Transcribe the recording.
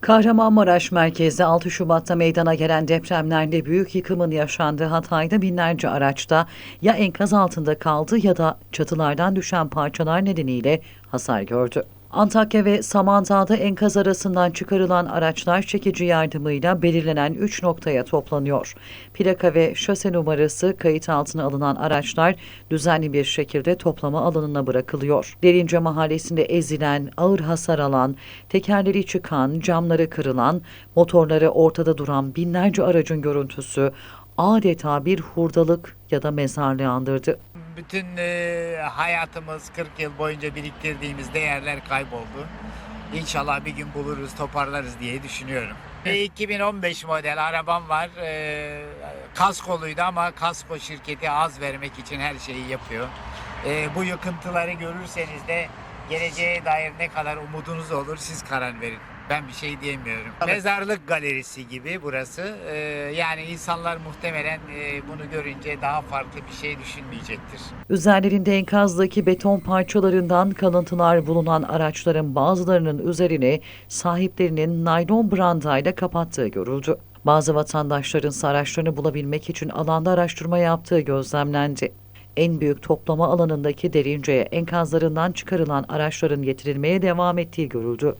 Kahramanmaraş merkezde 6 Şubat'ta meydana gelen depremlerde büyük yıkımın yaşandığı Hatay'da binlerce araçta ya enkaz altında kaldı ya da çatılardan düşen parçalar nedeniyle hasar gördü. Antakya ve Samandağ'da enkaz arasından çıkarılan araçlar çekici yardımıyla belirlenen 3 noktaya toplanıyor. Plaka ve şase numarası kayıt altına alınan araçlar düzenli bir şekilde toplama alanına bırakılıyor. Derince mahallesinde ezilen, ağır hasar alan, tekerleri çıkan, camları kırılan, motorları ortada duran binlerce aracın görüntüsü adeta bir hurdalık ya da mezarlığı andırdı. Bütün e, hayatımız 40 yıl boyunca biriktirdiğimiz değerler kayboldu. İnşallah bir gün buluruz, toparlarız diye düşünüyorum. E, 2015 model arabam var. E, kaskoluydu ama kasko şirketi az vermek için her şeyi yapıyor. E, bu yıkıntıları görürseniz de geleceğe dair ne kadar umudunuz olur siz karar verin. Ben bir şey diyemiyorum. Mezarlık galerisi gibi burası. E, yani insanlar muhtemelen e, bunu görünce daha farklı bir şey düşünmeyecektir. Üzerlerinde enkazdaki beton parçalarından kalıntılar bulunan araçların bazılarının üzerini sahiplerinin naylon brandayla kapattığı görüldü. Bazı vatandaşların ise araçlarını bulabilmek için alanda araştırma yaptığı gözlemlendi. En büyük toplama alanındaki derince'ye enkazlarından çıkarılan araçların getirilmeye devam ettiği görüldü.